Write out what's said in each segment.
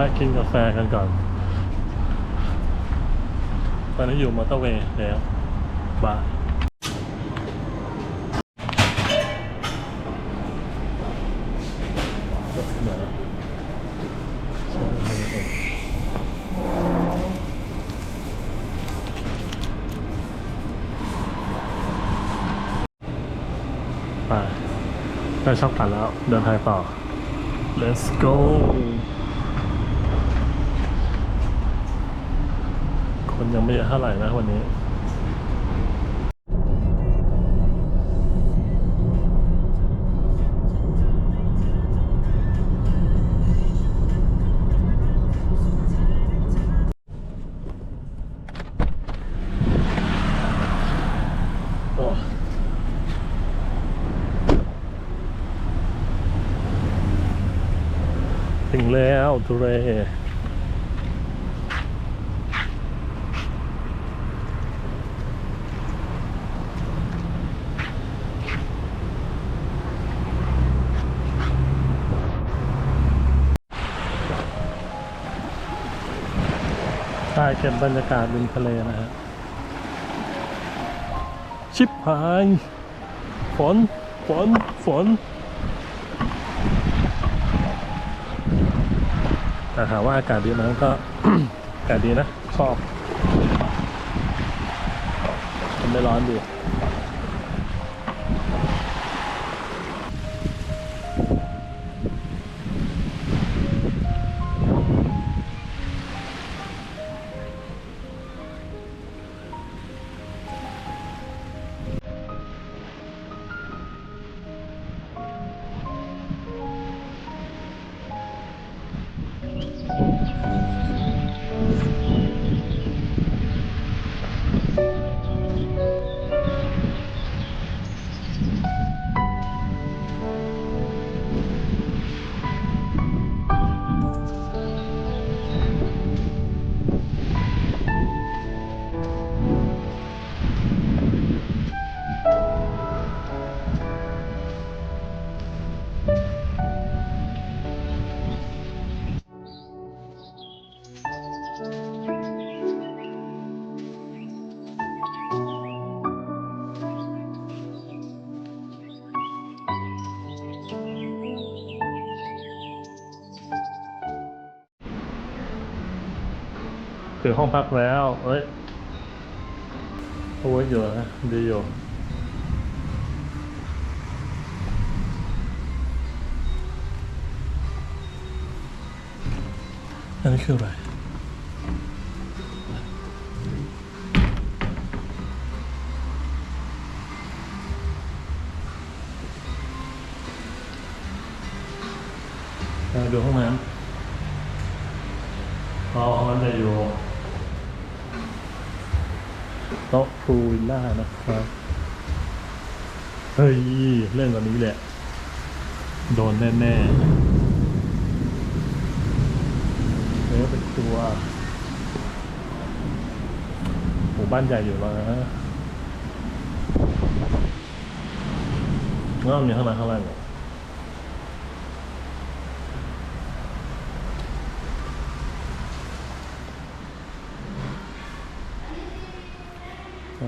นะกินกาแฟกันก่อน ตอนนี้อยู่มอเตอร์เวย์แล้ว บาไปได้ช็อปกันแล้ว เดินทางต่อ let's go คนยังไม่เยอะเท่าไหร่นะวันนี้ งแล้วทุเรถ่ายเก็บบรรยากาศริมทะเลนะฮะ ชิบหาย ฝน ฝน ฝน แต่ถามว่าอากาศดีไหมก็อากาศดีนะชอบมันไม่ร้อนดี ถึงห้องพักแล้ว เอ้ยโอ้ยอยู่นะดีอยู่อันนี้คืออะไร นะครับ เฮ้ยเล่นวันนี้แหละ โดนแน่ๆเออเป็นครัวหมู่บ้านใหญ่อยู่แล้วนะแล้วมีข้างในข้างล่างเหรอ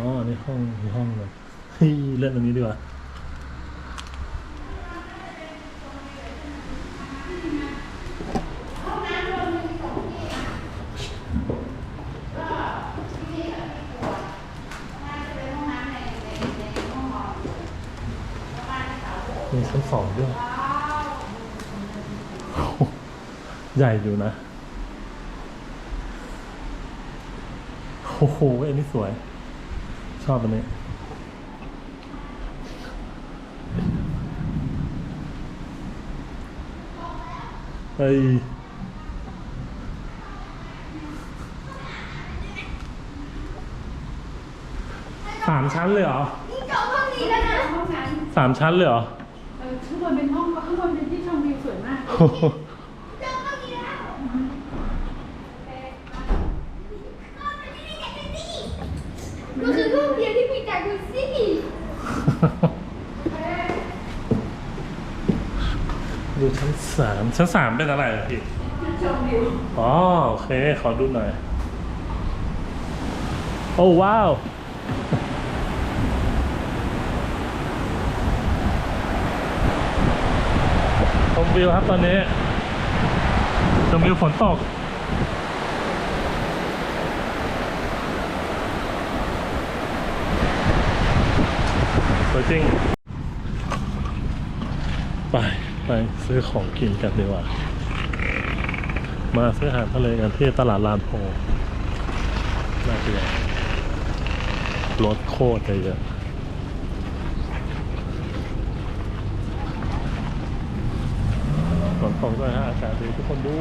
อ๋ออันนี้ห้องมีห้องเลยเฮ้ยเล่นอันนี้ดีกว่ามีชั้นสองด้วย ใหญ่อยู่นะ โอ้โห อันนี้สวย ชอบอันนี้เฮ้ยสามชั้นเลยเหรอนี่จองห้องนี้แล้วนะห้องนั้นสามชั้นเลยเหรอ เออข้างบนเป็นห้องข้างบนเป็นที่ชมวิวสวยมาก โอ้โห จองห้องนี้แล้วมันคือห้องเดียวที่มีจากดูซี่ ดูชั้นสามชั้นสามเป็นอะไรอะพี่เชมวิวอ๋อโอเค ขอดูหน่อย โอ้ว้าว ชมวิวครับตอนนี้ชมวิวฝนตก สวยจริง ไป ไปซื้อของกินกันดีกว่า มาซื้ออาหารทะเลกันที่ตลาดลานโพน่าเกลียดรถโคตรเยอะฝนตกด้วยฮะอากาศดีทุกคนดู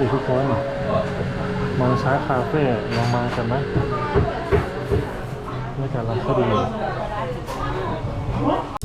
ดิทุกคนมองช้าคาเฟ่ลองมากันนะบรรยากาศร้านก็ดี